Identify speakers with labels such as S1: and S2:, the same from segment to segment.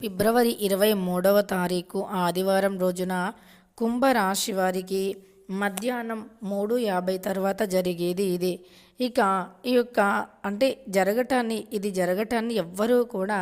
S1: ఫిబ్రవరి ఇరవై మూడవ తారీఖు ఆదివారం రోజున కుంభరాశి వారికి మధ్యాహ్నం మూడు యాభై తర్వాత జరిగేది ఇది. ఇక ఈ యొక్క అంటే జరగటాన్ని ఇది జరగటాన్ని ఎవ్వరూ కూడా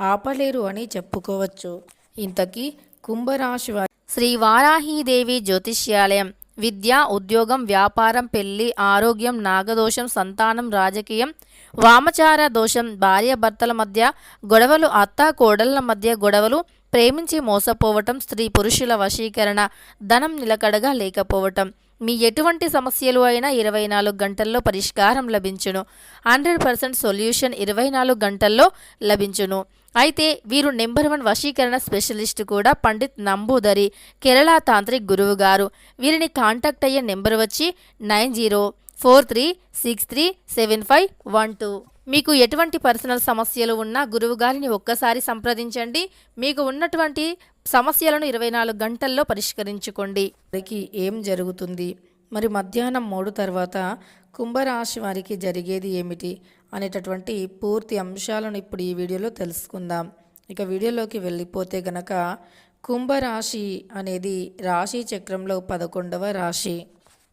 S1: ఆపలేరు అని చెప్పుకోవచ్చు. ఇంతకీ కుంభరాశి వారి
S2: శ్రీ వారాహీదేవి జ్యోతిష్యాలయం విద్య ఉద్యోగం వ్యాపారం పెళ్ళి ఆరోగ్యం నాగదోషం సంతానం రాజకీయం వామచార దోషం భార్య భర్తల మధ్య గొడవలు అత్త కోడళ్ళ మధ్య గొడవలు ప్రేమించి మోసపోవటం స్త్రీ పురుషుల వశీకరణ ధనం నిలకడగా లేకపోవటం. మీ ఎటువంటి సమస్యలు అయినా ఇరవై నాలుగు గంటల్లో పరిష్కారం లభించును. హండ్రెడ్ పర్సెంట్ సొల్యూషన్ ఇరవై నాలుగు గంటల్లో లభించును. అయితే వీరు నెంబర్ వన్ వశీకరణ స్పెషలిస్ట్ కూడా పండిత్ నంబూదరి కేరళ తాంత్రిక్ గురువు గారు. వీరిని కాంటాక్ట్ అయ్యే నెంబర్ వచ్చి nine zero four three six three seven five one two. మీకు ఎటువంటి పర్సనల్ సమస్యలు ఉన్నా గురువు గారిని ఒక్కసారి సంప్రదించండి. మీకు ఉన్నటువంటి సమస్యలను ఇరవై నాలుగు గంటల్లో పరిష్కరించుకోండి.
S1: వారికి ఏం జరుగుతుంది? మరి మధ్యాహ్నం మూడు తర్వాత కుంభరాశి వారికి జరిగేది ఏమిటి అనేటటువంటి పూర్తి అంశాలను ఇప్పుడు ఈ వీడియోలో తెలుసుకుందాం. ఇక వీడియోలోకి వెళ్ళిపోతే గనక కుంభరాశి అనేది రాశి చక్రంలో పదకొండవ రాశి.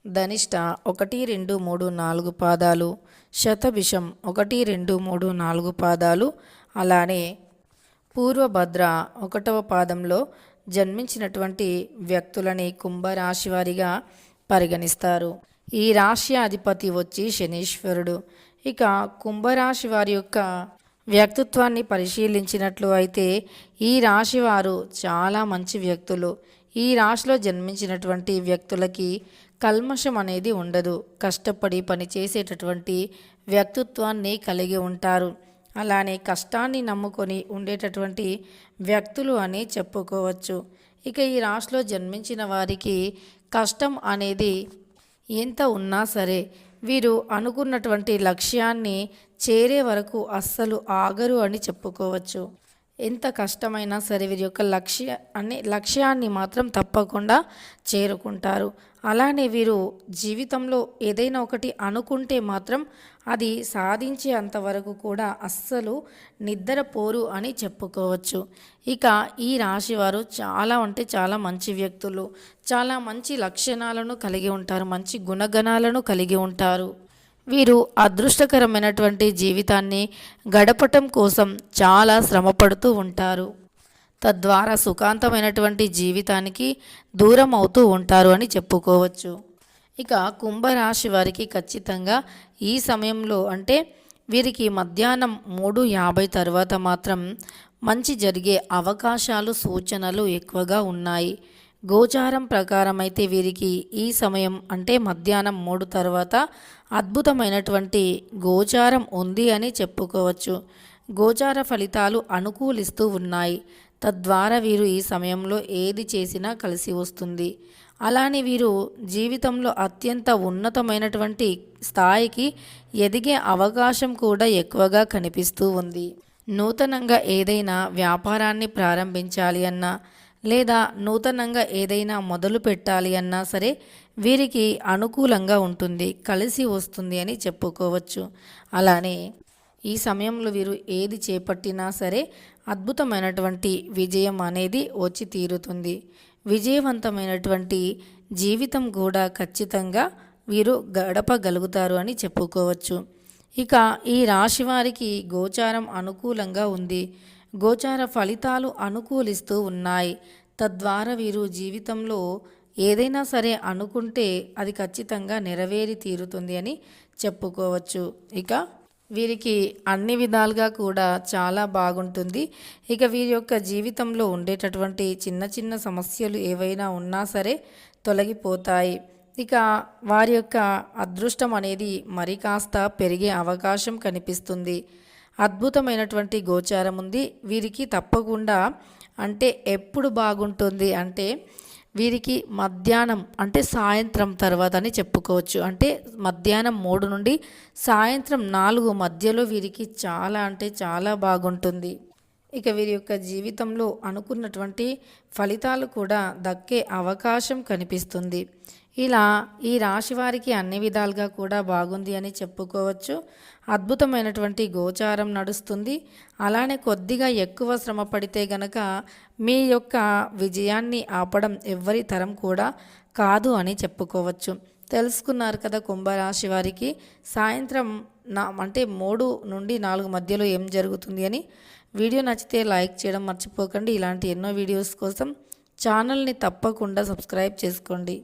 S1: ధనిష్ట ఒకటి రెండు మూడు నాలుగు పాదాలు శతభిషం ఒకటి రెండు మూడు నాలుగు పాదాలు అలానే పూర్వభద్ర ఒకటవ పాదంలో జన్మించినటువంటి వ్యక్తులని కుంభరాశి వారిగా పరిగణిస్తారు. ఈ రాశి అధిపతి వచ్చి శనీశ్వరుడు. ఇక కుంభరాశి వారి యొక్క వ్యక్తిత్వాన్ని పరిశీలించినట్లు అయితే ఈ రాశి వారు చాలా మంచి వ్యక్తులు. ఈ రాశిలో జన్మించినటువంటి వ్యక్తులకి కల్మషం అనేది ఉండదు. కష్టపడి పనిచేసేటటువంటి వ్యక్తిత్వాన్ని కలిగి ఉంటారు. అలానే కష్టాన్ని నమ్ముకొని ఉండేటటువంటి వ్యక్తులు అని చెప్పుకోవచ్చు. ఇక ఈ రాశిలో జన్మించిన వారికి కష్టం అనేది ఎంత ఉన్నా సరే వీరు అనుకున్నటువంటి లక్ష్యాన్ని చేరే వరకు అస్సలు ఆగరు అని చెప్పుకోవచ్చు. ఎంత కష్టమైనా సరే వీరి యొక్క లక్ష్య అనే లక్ష్యాన్ని మాత్రం తప్పకుండా చేరుకుంటారు. అలానే వీరు జీవితంలో ఏదైనా ఒకటి అనుకుంటే మాత్రం అది సాధించే అంతవరకు కూడా అస్సలు నిద్రపోరు అని చెప్పుకోవచ్చు. ఇక ఈ రాశి వారు చాలా అంటే చాలా మంచి వ్యక్తులు. చాలా మంచి లక్షణాలను కలిగి ఉంటారు మంచి గుణగణాలను కలిగి ఉంటారు. వీరు అదృష్టకరమైనటువంటి జీవితాన్ని గడపటం కోసం చాలా శ్రమపడుతూ ఉంటారు. తద్వారా సుఖాంతమైనటువంటి జీవితానికి దూరం అవుతూ ఉంటారు అని చెప్పుకోవచ్చు. ఇక కుంభరాశి వారికి ఖచ్చితంగా ఈ సమయంలో అంటే వీరికి మధ్యాహ్నం మూడు యాభై తర్వాత మాత్రం మంచి జరిగే అవకాశాలు సూచనలు ఎక్కువగా ఉన్నాయి. గోచారం ప్రకారం అయితే వీరికి ఈ సమయం అంటే మధ్యాహ్నం మూడు తర్వాత అద్భుతమైనటువంటి గోచారం ఉంది అని చెప్పుకోవచ్చు. గోచార ఫలితాలు అనుకూలిస్తూ ఉన్నాయి. తద్వారా వీరు ఈ సమయంలో ఏది చేసినా కలిసి వస్తుంది. అలానే వీరు జీవితంలో అత్యంత ఉన్నతమైనటువంటి స్థాయికి ఎదిగే అవకాశం కూడా ఎక్కువగా కనిపిస్తూ ఉంది. నూతనంగా ఏదైనా వ్యాపారాన్ని ప్రారంభించాలి అన్నా లేదా నూతనంగా ఏదైనా మొదలు పెట్టాలి అన్నా సరే వీరికి అనుకూలంగా ఉంటుంది కలిసి వస్తుంది అని చెప్పుకోవచ్చు. అలానే ఈ సమయంలో వీరు ఏది చేపట్టినా సరే అద్భుతమైనటువంటి విజయం అనేది వచ్చి తీరుతుంది. విజయవంతమైనటువంటి జీవితం కూడా ఖచ్చితంగా వీరు గడపగలుగుతారు అని చెప్పుకోవచ్చు. ఇక ఈ రాశి వారికి గోచారం అనుకూలంగా ఉంది. గోచార ఫలితాలు అనుకూలిస్తూ ఉన్నాయి. తద్వారా వీరు జీవితంలో ఏదైనా సరే అనుకుంటే అది ఖచ్చితంగా నెరవేరి తీరుతుంది అని చెప్పుకోవచ్చు. ఇక వీరికి అన్ని విధాలుగా కూడా చాలా బాగుంటుంది. ఇక వీరి యొక్క జీవితంలో ఉండేటటువంటి చిన్న చిన్న సమస్యలు ఏవైనా ఉన్నా సరే తొలగిపోతాయి. ఇక వారి యొక్క అదృష్టం అనేది మరి కాస్త పెరిగే అవకాశం కనిపిస్తుంది. అద్భుతమైనటువంటి గోచారం ఉంది. వీరికి తప్పకుండా అంటే ఎప్పుడు బాగుంటుంది అంటే వీరికి మధ్యాహ్నం అంటే సాయంత్రం తర్వాత అని చెప్పుకోవచ్చు. అంటే మధ్యాహ్నం మూడు నుండి సాయంత్రం నాలుగు మధ్యలో వీరికి చాలా అంటే చాలా బాగుంటుంది. ఇక వీరి యొక్క జీవితంలో అనుకున్నటువంటి ఫలితాలు కూడా దక్కే అవకాశం కనిపిస్తుంది. ఇలా ఈ రాశి వారికి అన్ని విధాలుగా కూడా బాగుంది అని చెప్పుకోవచ్చు. అద్భుతమైనటువంటి గోచారం నడుస్తుంది. అలానే కొద్దిగా ఎక్కువ శ్రమ పడితే గనక మీ యొక్క విజయాన్ని ఆపడం ఎవ్వరి తరం కూడా కాదు అని చెప్పుకోవచ్చు. తెలుసుకున్నారు కదా కుంభరాశి వారికి సాయంత్రం నా అంటే మూడు నుండి నాలుగు మధ్యలో ఏం జరుగుతుంది అని. వీడియో నచ్చితే లైక్ చేయడం మర్చిపోకండి. ఇలాంటి ఎన్నో వీడియోస్ కోసం ఛానల్ని తప్పకుండా సబ్స్క్రైబ్ చేసుకోండి.